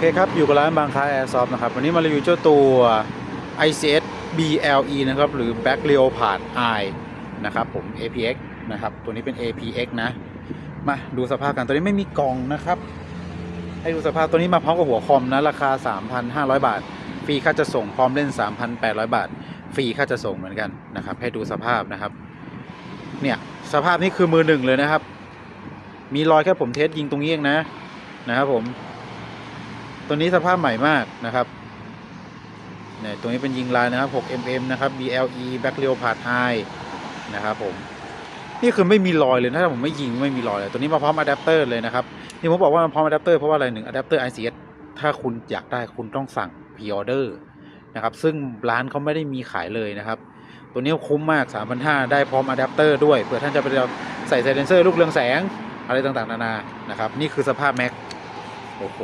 เคครับ อยู่กับร้านบางค้าแอร์ซอฟนะครับ วันนี้มารีวิวเจ้าตัว ICS BLE นะครับ หรือ Black Leopard Eye นะครับผม APX นะครับ ตัวนี้เป็น APX นะ มาดูสภาพกัน ตัวนี้ไม่มีกล่องนะครับ ให้ดูสภาพตัวนี้มาพร้อมกับหัวคอมนะ ราคา 3,500 บาท ฟรีค่าจะส่งพร้อมเล่น 3,800 บาท ฟรีค่าจะส่งเหมือนกันนะครับ ให้ดูสภาพนะครับ เนี่ยสภาพนี้คือมือหนึ่งเลยนะครับ มีรอยแค่ผมเทสยิงตรงนี้เองนะนะครับผม ตัวนี้สภาพใหม่มากนะครับเนี่ยตัวนี้เป็นยิงลายนะครับ 6mm นะครับ BLE Back Leopard Eye นะครับผมนี่คือไม่มีรอยเลยนะถ้าผมไม่ยิงไม่มีรอยเลยตัวนี้มาพร้อมอะแดปเตอร์เลยนะครับที่ผมบอกว่ามันพร้อมอะแดปเตอร์เพราะว่าอะไรหนึ่งอะแดปเตอร์ ICS ถ้าคุณอยากได้คุณต้องสั่งพ r ออเดอร์นะครับซึ่งร้านเขาไม่ได้มีขายเลยนะครับ ตัวนี้คุ้มมาก 3,500 ได้พร้อมอะแดปเตอร์ด้วยเผื่อท่านจะไปใส่ไซเลนเซอร์ลูกเรืองแสงอะไรต่างๆ นานานะครับนี่คือสภาพแม็กโอ้โห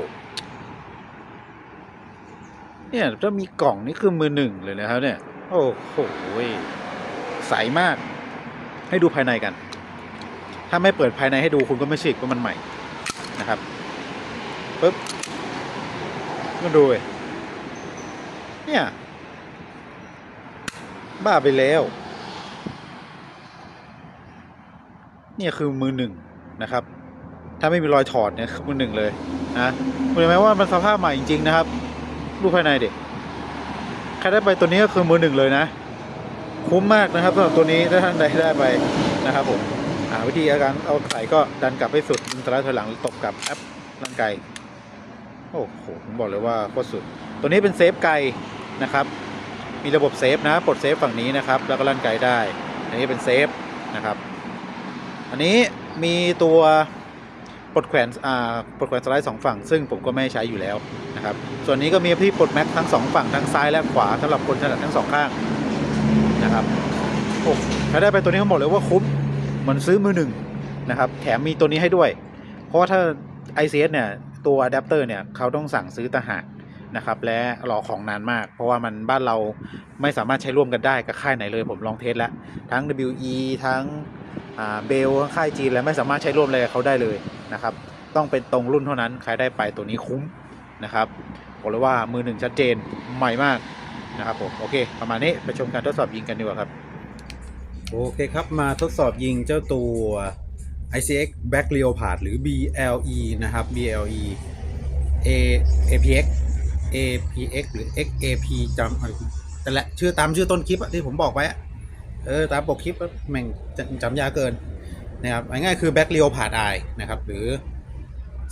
เนี่ยถ้ามีกล่องนี่คือมือหนึ่งเลยนะครับเนี่ย โอ้โหใสมาก ให้ดูภายในกัน ถ้าไม่เปิดภายในให้ดูคุณก็ไม่เชื่อว่ามันใหม่นะครับปึ๊บมาดูเลยเนี่ย บ้าไปแล้ว เนี่ยคือมือหนึ่งนะครับ ถ้าไม่มีรอยถอดเนี่ยคือมือหนึ่งเลยนะคุณเห็นไหมว่ามันสภาพใหม่จริง ๆ นะครับ ดูภายในเด็กใครได้ไปตัวนี้ก็คือมือหนึ่งเลยนะ คุ้มมากนะครับสำหรับตัวนี้ถ้าท่านใดได้ไปนะครับผมอ่าวิธีการเอาไข่ก็ดันกลับให้สุดดึงสไลด์ถอยหลังตบกับแอปร่างไกายโอ้โหผมบอกเลยว่าโคตรสุด ตัวนี้เป็นเซฟไกลนะครับ มีระบบเซฟนะปลดเซฟฝั่งนี้นะครับ แล้วก็ลั่นไกลได้ อันนี้เป็นเซฟนะครับ อันนี้มีตัว ปลดแขวนอ่าปลดแขวนสไลด์สองฝั่ง ซึ่งผมก็ไม่ใช้อยู่แล้วนะครับ ส่วนนี้ก็มีที่ปลดแม็กทั้งสองฝั่งทั้งซ้ายและขวาสำหรับคนถนัดทั้งสองข้างนะครับโอ้ถ้าได้ไปตัวนี้ผมบอกเลยว่าคุ้มเหมือนซื้อมือหนึ่งนะครับ แถมมีตัวนี้ให้ด้วย เพราะว่าถ้า ICS เนี่ยตัวอะแดปเตอร์เนี่ยเขาต้องสั่งซื้อต่างหากนะครับและรอของนานมาก เพราะว่ามันบ้านเราไม่สามารถใช้ร่วมกันได้กับค่ายไหนเลยผมลองเทสแล้วทั้ง WE ทั้งเบลค่ายจีนแล้วไม่สามารถใช้ร่วมอะไรกับเขาได้เลย นะครับ ต้องเป็นตรงรุ่นเท่านั้น ใครได้ไปตัวนี้คุ้มนะครับบอกเลยว่ามือหนึ่งชัดเจนใหม่มากนะครับผมโอเค ประมาณนี้ไปชมการทดสอบยิงกันดีกว่าครับ โอเคครับมาทดสอบยิงเจ้าตัว ICX Black Leopard หรือ BLE นะครับ BLE A APX APX หรือ XAP จำแต่และชื่อตามชื่อต้นคลิปที่ผมบอกไว้อะเออตามปกคลิปอะแม่งจำจำยาเกิน นะครับง่ายๆคือ Black Leopard Eye นะครับ หรือ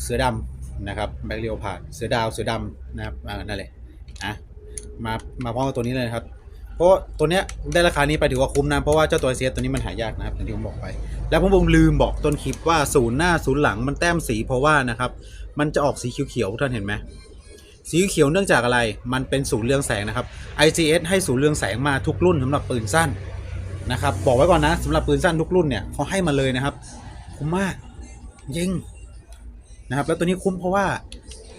เสือดำนะครับ Black Leopard เสือดาวเสือดำนะครับนั่นแหละอะมามาพร้อมกับตัวนี้เลยนะครับ เพราะตัวเนี้ยได้ราคานี้ไปถือว่าคุ้มนะเพราะว่าเจ้าตัวเซียตัวนี้มันหายากนะครับอย่างที่ผมบอกไป แล้วผมลืมบอกต้นคลิปว่าศูนย์หน้าศูนย์หลังมันแต้มสีเพราะว่านะครับมันจะออกสีเขียวๆท่านเห็นไหมสีเขียวเนื่องจากอะไร มันเป็นศูนย์เรืองแสงนะครับ ICS ให้ศูนย์เรืองแสงมาทุกรุ่นสำหรับปืนสั้น นะครับ บอกไว้ก่อนนะสำหรับปืนสั้นทุกรุ่นเนี่ยเขาให้มาเลยนะครับ คุ้มมากยิงนะครับ แล้วตัวนี้คุ้มเพราะว่า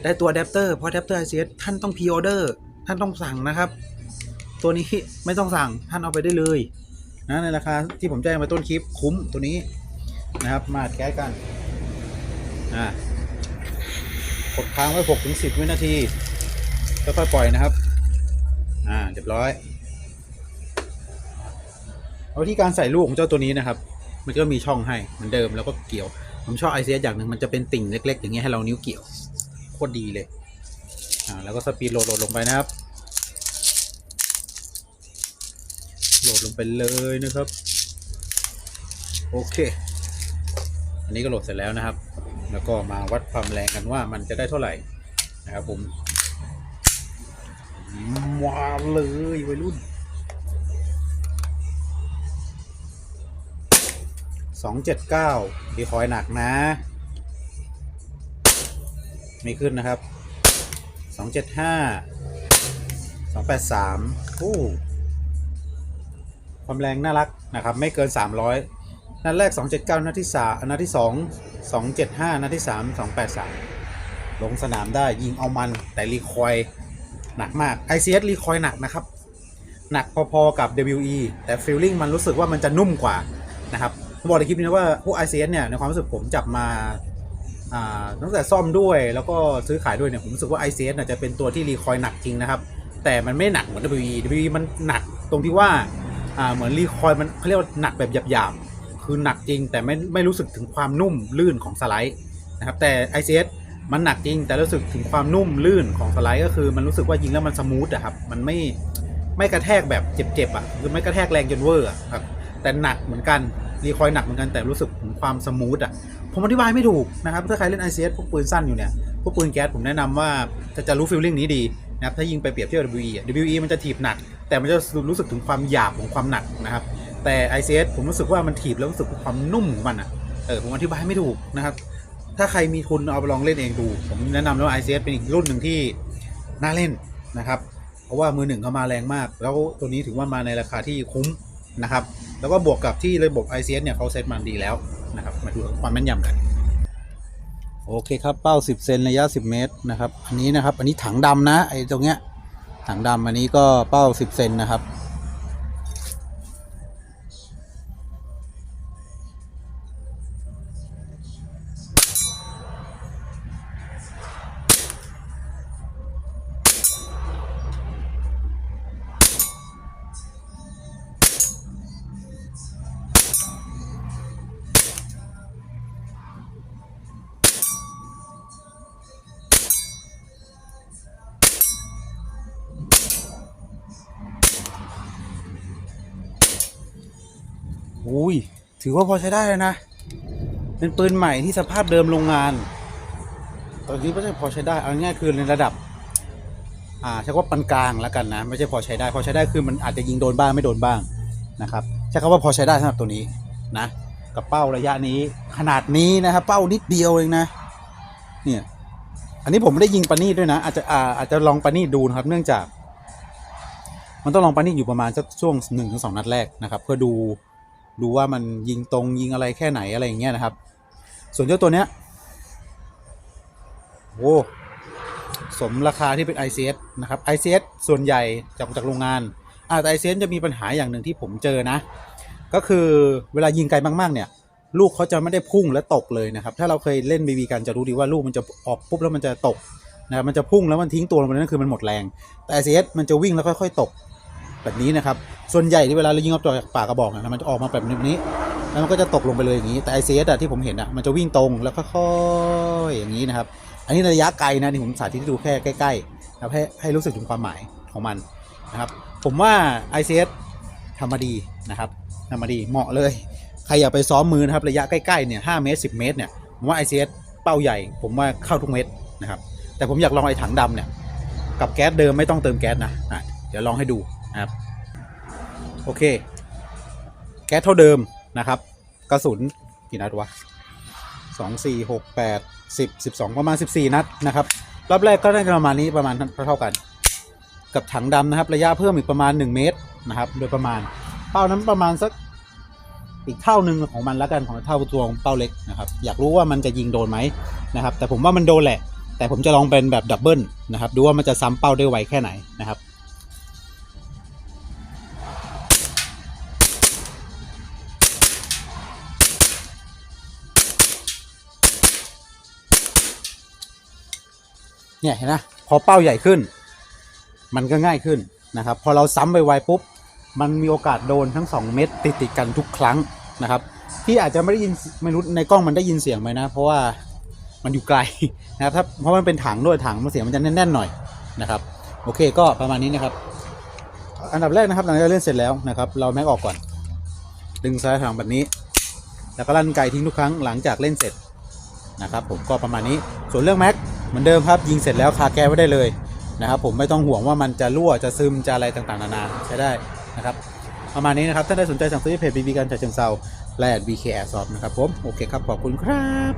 ได้ตัวอะแดปเตอร์เพราะอะแดปเตอร์ ICS ท่านต้องพ r ออเดอร์ท่านต้องสั่งนะครับ ตัวนี้ไม่ต้องสั่งท่านเอาไปได้เลยนะในราคาที่ผมแจ้งไปต้นคลิปคุ้มตัวนี้นะครับมาแก้กันอ่ากดค้างไว้6ถึง10วินาทีแล้วค่อยปล่อยนะครับ อ่าเรียบร้อย เอาที่การใส่ลูกของเจ้าตัวนี้นะครับ มันก็มีช่องให้เหมือนเดิมแล้วก็เกี่ยว ผมชอบ ICS อย่างหนึ่งมันจะเป็นติ่งเล็ก ๆ อย่างเงี้ยให้เรานิ้วเกี่ยวโคตรดีเลยอ่าแล้วก็สปีดโหลดโหลดลงไปนะครับ โหลดลงไปเลยนะครับ โอเค อันนี้ก็โหลดเสร็จแล้วนะครับ แล้วก็มาวัดความแรงกันว่ามันจะได้เท่าไหร่นะครับผมว้าเลยวัยรุ่น สองเจ็ดเก้าดีคอยหนักนะ ไม่ขึ้นนะครับสองเจ็ดห้าสองแปดสามโอ้ความแรงน่ารักนะครับ ไม่เกิน300นัดแรก 279นัดที่3นัดที่2 275นัดที่ 3 283 ลงสนามได้ยิงเอามันแต่รีคอยหนักมาก ICS รีคอยหนักนะครับ หนักพอๆกับ WE แต่ฟีลลิ่งมันรู้สึกว่ามันจะนุ่มกว่านะครับ ผมบอกในคลิปนี้นะว่าพวก ICS เนี่ยในความรู้สึกผมจับมาตั้งแต่ซ่อมด้วยแล้วก็ซื้อขายด้วยเนี่ยผมรู้สึกว่า ICS น่ะจะเป็นตัวที่รีคอยล์หนักจริงนะครับ แต่มันไม่หนักเหมือน WE WE มันหนักตรงที่ว่าเหมือนรีคอยล์มันเขาเรียกว่าหนักแบบหยาบๆคือหนักจริง แต่ไม่ไม่รู้สึกถึงความนุ่มลื่นของสไลด์นะครับแต่ ICS มันหนักจริง แต่รู้สึกถึงความนุ่มลื่นของสไลด์ก็คือมันรู้สึกว่ายิงแล้วมันสมูทอะครับมันไม่ไม่กระแทกแบบเจ็บๆอะคือไม่กระแทกแรงจนเวอร์อะครับแต่หนักเหมือนกัน รีคอยหนักเหมือนกันแต่รู้สึกถึงความสมูทอะผมอธิบายไม่ถูกนะครับถ้าใครเล่น ICS พวกปืนสั้นอยู่เนี่ยพวกปืนแก๊สผมแนะนำว่าจะจะรู้ฟีลลิ่งนี้ดีนะครับถ้ายิงไปเปรียบเทียบ WE อะ WE มันจะถีบหนัก แต่มันจะรู้สึกถึงความหยาบของความหนักนะครับแต่ ICS ผมรู้สึกว่ามันถีบแล้วรู้สึกความนุ่มของมันอะเออผมอธิบายไม่ถูกนะครับถ้าใครมีทุนเอาไปลองเล่นเองดู ผมแนะนำแล้วา ICS เป็นอีกรุ่นหนึ่งที่น่าเล่นนะครับ เพราะว่ามือหนึ่งเขามาแรงมาก แล้วตัวนี้ถือว่ามาในราคาที่คุ้มนะครับ แล้วก็บวกกับที่ระบบ ICS เนี่ยเขาเซตมันดีแล้วนะครับ มาดูความแม่นยำกัน โอเคครับเป้า 10 เซนระยะ 10 เมตรนะครับ อันนี้นะครับ อันนี้ถังดำนะไอ้ตรงเนี้ยถังดำอันนี้ก็เป้า 10 เซนนะครับ อุ้ย ถือว่าพอใช้ได้เลยนะ เป็นปืนใหม่ที่สภาพเดิมโรงงาน ตอนนี้ก็จะพอใช้ได้ เอาง่ายคือในระดับ อ่าใช้คำว่าปานกลางแล้วกันนะ ไม่ใช่พอใช้ได้ พอใช้ได้คือมันอาจจะยิงโดนบ้างไม่โดนบ้างนะครับใช้คำว่าพอใช้ได้สำหรับตัวนี้นะ กับเป้าระยะนี้ขนาดนี้นะครับ เป้านิดเดียวเองนะ เนี่ย อันนี้ผมไม่ได้ยิงปานีดด้วยนะ อาจจะอ่าอาจจะลองปานีดดูนะครับ เนื่องจาก มันต้องลองปานีดอยู่ประมาณสักช่วงหนึ่งถึงสองนัดแรกนะครับ เพื่อดู ดูว่ามันยิงตรงยิงอะไรแค่ไหนอะไรอย่างเงี้ยนะครับ ส่วนเจ้าตัวเนี้ยโอ้สมราคาที่เป็น ICS นะครับ ICS ส่วนใหญ่จากจากโรงงานอ่าแต่ ICS จะมีปัญหาอย่างหนึ่งที่ผมเจอนะ ก็คือเวลายิงไกลมากๆเนี่ย ลูกเขาจะไม่ได้พุ่งและตกเลยนะครับ ถ้าเราเคยเล่นบีบีกันจะรู้ดีว่าลูกมันจะออกปุ๊บแล้วมันจะตกนะมันจะพุ่งแล้วมันทิ้งตัวลงไปนั่นคือมันหมดแรง แต่ ICS มันจะวิ่งแล้วค่อย ๆ ตก แบบนี้นะครับ ส่วนใหญ่ที่เวลาเรายิงออกจากปากกระบอกนะมันจะออกมาแบบนี้ แล้วมันก็จะตกลงไปเลยอย่างนี้ แต่ ICS อะที่ผมเห็นอะมันจะวิ่งตรงแล้วค่อยๆอย่างนี้นะครับ อันนี้ระยะไกลนะที่ผมสาธิตให้ดูแค่ใกล้ๆนะครับให้ให้รู้สึกถึงความหมายของมันนะครับ ผมว่า ICS ทำมาดีนะครับทำมาดีเหมาะเลย ใครอยากไปซ้อมมือนะครับระยะใกล้ๆเนี่ย5เมตร10เมตรเนี่ยผมว่า ICS เป้าใหญ่ ผมว่าเข้าทุกเม็ดนะครับ แต่ผมอยากลองไอ้ถังดำเนี่ยกับแก๊สเดิมไม่ต้องเติมแก๊สนะะเดี๋ยวลองให้ดู นะครับ โอเค แก๊สเท่าเดิมนะครับ กระสุนกี่นัดวะสองสี่หกแปดสิบสิบสองประมาณสิบสี่นัดนะครับ รอบแรกก็ได้ประมาณนี้ประมาณเท่ากัน กับถังดำนะครับ ระยะเพิ่มอีกประมาณหนึ่งเมตรนะครับ โดยประมาณเป้านั้นประมาณสักอีกเท่าหนึ่งของมันล้วกันของเท่าตัวของเป้าเล็กนะครับ อยากรู้ว่ามันจะยิงโดนไหมนะครับ แต่ผมว่ามันโดนแหละ แต่ผมจะลองเป็นแบบดับเบิลนะครับ ดูว่ามันจะซ้ำเป้าได้ไวแค่ไหนนะครับ เนี่ยเห็นนะพอเป้าใหญ่ขึ้น มันก็ง่ายขึ้นนะครับ พอเราซ้ำไปไวปุ๊บ มันมีโอกาสโดนทั้ง 2 เม็ดติดติดๆกันทุกครั้งนะครับ ที่อาจจะไม่ได้ยินไม่รู้ในกล้องมันได้ยินเสียงไหมนะ เพราะว่ามันอยู่ไกลนะครับถ้าเพราะมันเป็นถังด้วยถังมันเสียงมันจะแน่นๆหน่อยนะครับ โอเคก็ประมาณนี้นะครับ อันดับแรกนะครับหลังจากเล่นเสร็จแล้วนะครับ เราแม็กออกก่อน ดึงซ้ายถังแบบนี้ แล้วก็ลั่นไกทิ้งทุกครั้งหลังจากเล่นเสร็จนะครับ ผมก็ประมาณนี้ส่วนเรื่องแม็ก เหมือนเดิมครับยิงเสร็จแล้วคาแก้ไว้ได้เลยนะครับ ผมไม่ต้องห่วงว่ามันจะรั่วจะซึมจะอะไรต่างๆนานาใช้ได้นะครับประมาณนี้นะครับถ้าได้สนใจสั่งซื้อเพจบีบีกันจากเชิงเซาและ BK Airsoft นะครับผมโอเคครับขอบคุณครับ